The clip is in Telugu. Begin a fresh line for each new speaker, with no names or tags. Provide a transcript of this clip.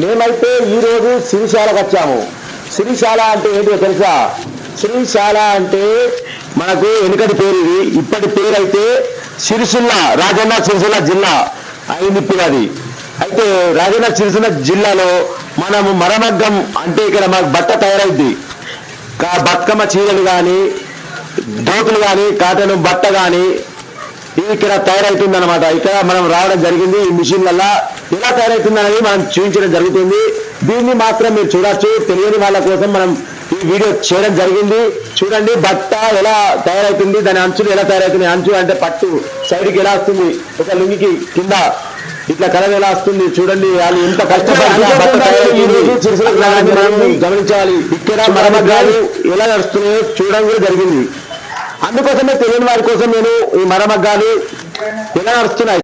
మేమైతే ఈరోజు సిరిశాలకు వచ్చాము. సిరిశాల అంటే ఏంటో తెలుసా? సిరిశాల అంటే మనకు వెనుకటి పేరు ఇది. ఇప్పటి పేరు అయితే సిరిసిల్ల రాజన్న సిరిసిల్ల జిల్లా అయింది ఇప్పుడు అది అయితే రాజన్న సిరిసిల్ల జిల్లాలో మనము మరమగ్గం అంటే ఇక్కడ మనకు బట్ట తయారైద్ది. కా- బతుకమ్మ చీరలు కానీ దోతులు కానీ కాటన్ బట్ట కానీ ఇది ఇక్కడ తయారవుతుంది అనమాట ఇక్కడ మనం రావడం జరిగింది ఈ మిషన్ వల్ల ఎలా తయారవుతుంది అనేది మనం చూపించడం జరుగుతుంది. దీన్ని మాత్రం మీరు చూడొచ్చు. తెలియని వాళ్ళ కోసం మనం ఈ వీడియో చేయడం జరిగింది. చూడండి బట్ట ఎలా తయారవుతుంది దాని అంచులు ఎలా తయారవుతుంది అంచు అంటే పట్టు సైడ్కి ఎలా వస్తుంది ఒక లుంగికి కింద ఇట్లా కలర్ ఎలా వస్తుంది చూడండి. వాళ్ళు ఎంత కష్టపడి గమనించాలి. ఇక్కడ మరమగ్గాలు ఎలా నడుస్తున్నాయో చూడడం కూడా జరిగింది. అందుకోసమే తెలియని వారి కోసం నేను ఈ మరమగ్గాలు ఎలా నడుస్తున్నాయి?